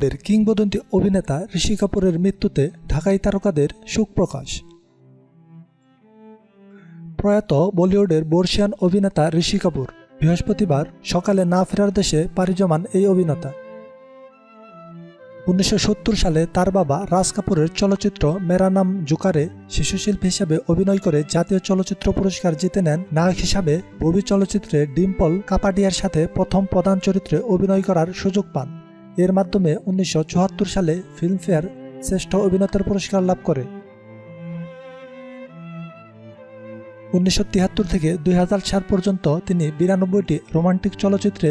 দের কিংবদন্তি অভিনেতা ঋষি কাপুরের মৃত্যুতে ঢাকাই তারকাদের শোক প্রকাশ প্রয়াত বলিউডের বর্ষিয়ান অভিনেতা ঋষি কাপুর বৃহস্পতিবার সকালে না ফেরার দেশে পাড়ি জমান এই অভিনেতা। উনিশশো সত্তর সালে তার বাবা রাজ কাপুরের চলচ্চিত্র মেরা নাম জুকারে শিশুশিল্পী হিসেবে অভিনয় করে জাতীয় চলচ্চিত্র পুরস্কার জিতে নেন নায়ক হিসাবে ববি চলচ্চিত্রে ডিম্পল কাপাডিয়ার সাথে প্রথম প্রধান চরিত্রে অভিনয় করার সুযোগ পান। এর মাধ্যমে উনিশশো সালে ফিল্মফেয়ার শ্রেষ্ঠ অভিনেতার পুরস্কার লাভ করে। উনিশশো তিয়াত্তর থেকে দুই সাল পর্যন্ত তিনি বিরানব্বইটি রোমান্টিক চলচ্চিত্রে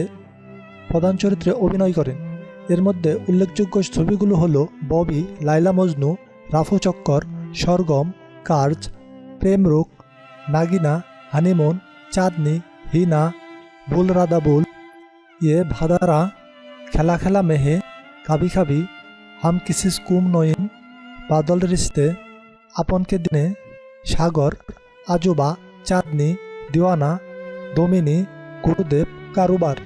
প্রধান চরিত্রে অভিনয় করেন। এর মধ্যে উল্লেখযোগ্য ছবিগুলো হল ববি লাইলা মজনু, রাফু চক্কর, সরগম, কার্জ প্রেমরুক নাগিনা, হানিমুন, চাঁদনি, হিনা বুল রাদা বুল ইয়ে ভাদারা খেলা খেলা মেহে কাবি খাবি, হাম কিসিস কুম নইন, বাদল রিস্তে, আপনকে দিনে, সাগর, আজুবা, চাঁদনি, দিওয়ানা, দমিনী, গুরুদেব, কারুবার।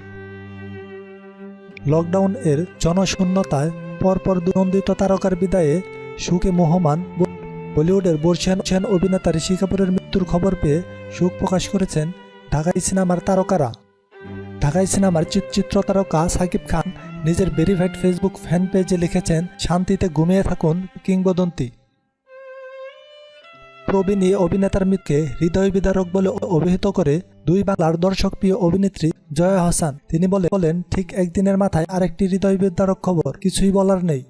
লকডাউন এর জনশূন্যতায় পরপর দুনন্দিত তারকার বিদায়ে সুখে মোহমান বলিউডের বর্ষিয়ান অভিনেতা ঋষি কাপুরের মৃত্যুর খবর পেয়ে শোক প্রকাশ করেছেন ঢাকাই সিনেমার তারকারা। ঢাকাই সিনেমার চিত্র তারকা সাকিব খান নিজের ভেরিফাইড ফেসবুক ফ্যান পেজে লিখেছেন, শান্তিতে ঘুমিয়ে থাকুন, কিংবদন্তি। প্রবীণ এই অভিনেতার মৃত্যুকে হৃদয় বিদারক বলে অভিহিত করে দুই বাংলার দর্শকপ্রিয় অভিনেত্রী জয়া হাসান। তিনি বলে, বলেন, ঠিক একদিনের মাথায় আরেকটি হৃদয় বিদারক খবর, কিছুই বলার নেই।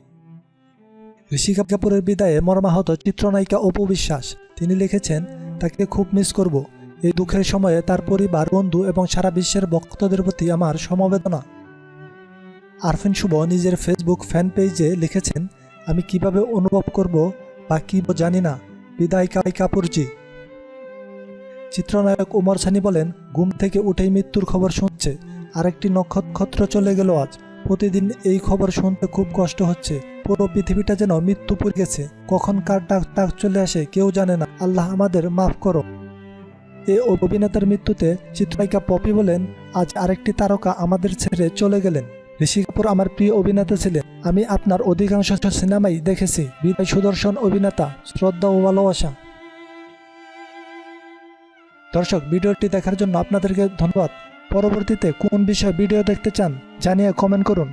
ঋষি কাপুরের বিদায়ে মর্মাহত চিত্রনায়িকা অপু বিশ্বাস। তিনি লিখেছেন, তাকে খুব মিস করব। এই দুঃখের সময়ে তার পরিবার, বন্ধু এবং সারা বিশ্বের ভক্তদের প্রতি আমার সমবেদনা। আরফিন শুভ নিজের ফেসবুক ফ্যান পেজে লিখেছেন, আমি কীভাবে অনুভব করব বা কি জানি না? বিদায় কাই কাপুরজি। চিত্রনায়ক উমর সানি বলেন, ঘুম থেকে উঠেই মৃত্যুর খবর শুনছে। আরেকটি নক্ষত্র চলে গেল আজ। প্রতিদিন এই খবর শুনতে খুব কষ্ট হচ্ছে। পুরো পৃথিবীটা যেন মৃত্যুপুর গেছে। কখন কার ডাক ডাক চলে আসে কেউ জানে না। আল্লাহ আমাদের মাফ করো। এ অভিনেতার মৃত্যুতে চিত্রনায়িকা পপি বলেন, আজ আরেকটি তারকা আমাদের ছেড়ে চলে গেলেন। ঋষি কাপুর আমার প্রিয় অভিনেতা ছিলেন। আমি আপনার অধিকাংশ সিনেমাই দেখেছি। বিদায় সুদর্শন অভিনেতা শ্রদ্ধা ও ভালোবাসা। দর্শক, ভিডিওটি দেখার জন্য আপনাদেরকে ধন্যবাদ। পরবর্তীতে কোন বিষয়ে ভিডিও দেখতে চান জানিয়ে কমেন্ট করুন।